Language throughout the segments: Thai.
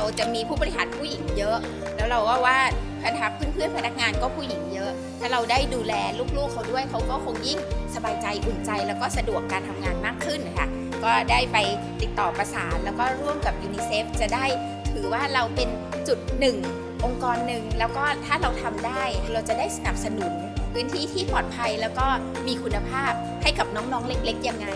เราจะมีผู้บริหารผู้หญิงเยอะ แล้วเราว่าว่าพนักเพื่อนๆพนักงานก็ผู้หญิงเยอะ ถ้าเราได้ดูแลลูกๆเขาด้วยเขาก็คงยิ่งสบายใจอุ่นใจ แล้วก็สะดวกการทำงานมากขึ้นนะคะก็ได้ไปติดต่อประสานแล้วก็ร่วมกับยูนิเซฟจะได้ถือว่าเราเป็นจุดหนึ่งองค์กรหนึ่งแล้วก็ถ้าเราทำได้เราจะได้สนับสนุนพื้นที่ที่ปลอดภัยแล้วก็มีคุณภาพให้กับน้องๆเล็ก ๆ ยังไง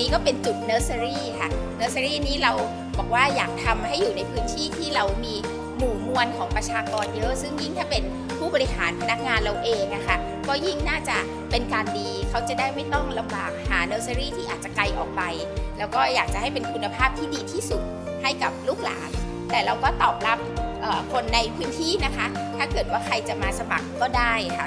นี้ก็เป็นจุดเนอร์เซอรี่ค่ะเนอร์เซอรี่นี้เราบอกว่าอยากทำให้อยู่ในพื้นที่ที่เรามีหมู่มวลของประชากรเยอะ ซึ่งยิ่งถ้าเป็นผู้บริหารพนักงานเราเองอะค่ะก็ยิ่งน่าจะเป็นการดีเขาจะได้ไม่ต้องลำบากหาเนอร์เซอรี่ที่อาจจะไกลออกไป แล้วก็อยากจะให้เป็นคุณภาพที่ดีที่สุดให้กับลูกหลาน แต่เราก็ตอบรับคนในพื้นที่นะคะ ถ้าเกิดว่าใครจะมาสมัครก็ได้ค่ะ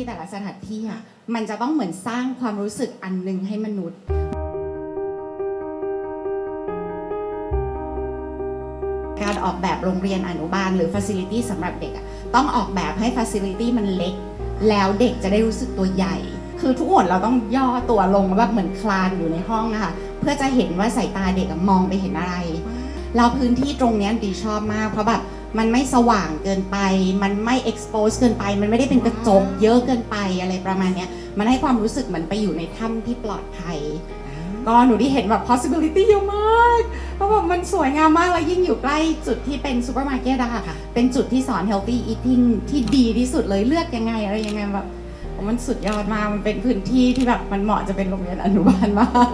ที่แต่ละสถานที่อะมันจะต้องเหมือนสร้างความรู้สึกอันหนึงให้มนุษย์ การออกแบบโรงเรียนอนุบาลหรือ Facility สำหรับเด็กอะต้องออกแบบให้ Facility มันเล็ก แล้วเด็กจะได้รู้สึกตัวใหญ่ คือทุกคนเราต้องย่อตัวลงแบบเหมือนคลานอยู่ในห้องนะคะเพื่อจะเห็นว่าสายตาเด็กมองไปเห็นอะไรแล้วพื้นที่ตรงนี้ดีชอบมากเพราะแบบ มันไม่สว่างเกินไป มันไม่ expose เกินไป มันไม่ได้เป็นกระจกเยอะเกินไปอะไรประมาณเนี้ย มันให้ความรู้สึกเหมือนไปอยู่ในถ้ำที่ปลอดภัย ก็หนูได้เห็นแบบ possibility เยอะมากเพราะแบบมันสวยงามมาก แล้วยิ่งอยู่ใกล้จุดที่เป็นซูเปอร์มาร์เก็ตอะค่ะ เป็นจุดที่สอน healthy eating ที่ดีที่สุดเลยเลือกยังไงอะไรยังไงแบบ มันสุดยอดมาก มันเป็นพื้นที่ที่แบบมันเหมาะจะเป็นโรงเรียนอนุบาลมาก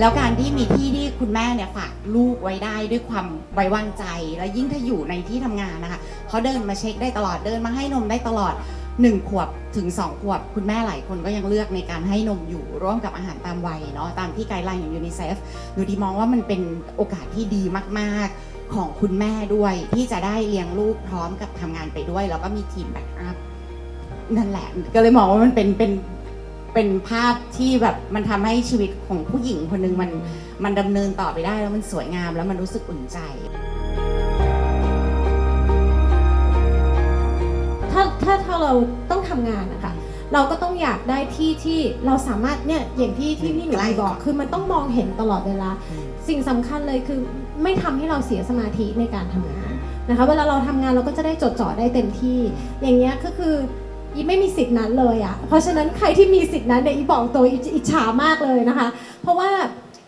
แล้วการที่มีที่ที่คุณแม่เนี่ยฝากลูกไว้ได้ด้วยความไว้วางใจ แล้วยิ่งถ้าอยู่ในที่ทำงานนะคะเขาเดินมาเช็คได้ตลอดเดินมาให้นมได้ตลอด1ขวบถึง2ขวบ คุณแม่หลายคนก็ยังเลือกในการให้นมอยู่ร่วมกับอาหารตามวัยเนาะตามที่ไกด์ไลน์ของยูนิเซฟหนูดีมองว่ามันเป็นโอกาสที่ดีมากๆของคุณแม่ด้วย ที่จะได้เลี้ยงลูกพร้อมกับทำงานไปด้วย แล้วก็มีทีมแบ็กอัพนั่นแหละก็เลยมองว่ามันเป็นเป็น เป็นภาพที่แบบมันทำให้ชีวิตของผู้หญิงคนหนึ่งมันมันดำเนินต่อไปได้แล้วมันสวยงามแล้วมันรู้สึกอุ่นใจ ถ้าถ้าถ้าเราต้องทำงานนะคะเราก็ต้องอยากได้ที่ที่เราสามารถเนี่ยอย่างที่ที่พี่หนูใกล้บอกคือมันต้องมองเห็นตลอดเวลา สิ่งสำคัญเลยคือไม่ทำให้เราเสียสมาธิในการทำงานนะคะเวลาเราทำงานเราก็จะได้จดจ่อได้เต็มที่ อย่างเงี้ยก็คือ อีไม่มีสิทธิ์นั้นเลยอะ่ะ เพราะฉะนั้นใครที่มีสิทธิ์นั้นเนี่ยอีบอกตัวอีอิจฉามากเลยนะคะ เพราะว่า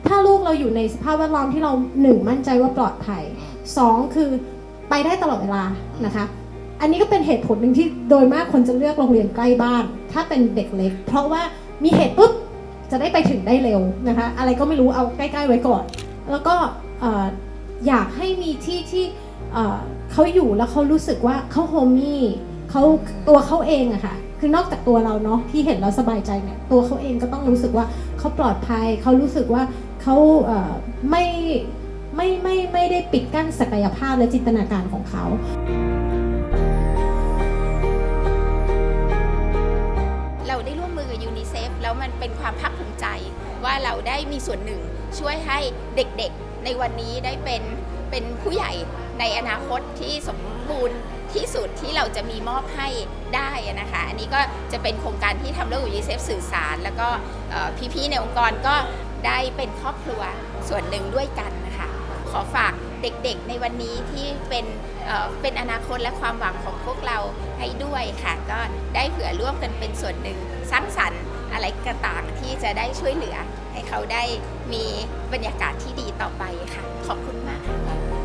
ถ้าลูกเราอยู่ในสภาพแวดล้อมที่เราหนึ่งมั่นใจว่าปลอดภัยสองคือไปได้ตลอดเวลานะคะ อันนี้ก็เป็นเหตุผลหนึ่งที่โดยมากคนจะเลือกโรงเรียนใกล้บ้าน ถ้าเป็นเด็กเล็ก เพราะว่ามีเหตุปุ๊บจะได้ไปถึงได้เร็วนะคะ อะไรก็ไม่รู้เอาใกล้ๆไว้ก่อน แล้วก็เอ่อยากให้มีที่ที่เอ่อเขาอยู่แล้วเขารู้สึกว่าเขาโฮมี่ เขาตัวเขาเองอะค่ะ คือนอกจากตัวเราเนาะที่เห็นแล้วสบายใจเนี่ย ตัวเขาเองก็ต้องรู้สึกว่าเขาปลอดภัย เขารู้สึกว่าเขาเอ่ไม่ไม่ไม่ไม่ได้ปิดกั้นศักยภาพและจินตนาการของเขาเราได้ร่วมมือกับยูนิเซฟแล้วมันเป็นความภาคภูมิใจ ว่าเราได้มีส่วนหนึ่งช่วยให้เด็กๆในวันนี้ได้เป็นเป็นผู้ใหญ่ในอนาคตที่สม บูรณ์ที่สุดที่เราจะมีมอบให้ได้นะคะ อันนี้ก็จะเป็นโครงการที่ทำร่วมกับยูนิเซฟสื่อสาร แล้วก็พี่ๆในองค์กรก็ได้เป็นครอบครัวส่วนหนึ่งด้วยกันนะคะ ขอฝากเด็กๆในวันนี้ที่เป็นเเป็นอนาคตและความหวังของพวกเราให้ด้วยค่ะ ก็ได้เผื่อร่วมกันเป็นส่วนหนึ่งสร้างสรรค์อะไรก็ต่างที่จะได้ช่วยเหลือ ให้เขาได้มีบรรยากาศที่ดีต่อไปค่ะ ขอบคุณมากค่ะ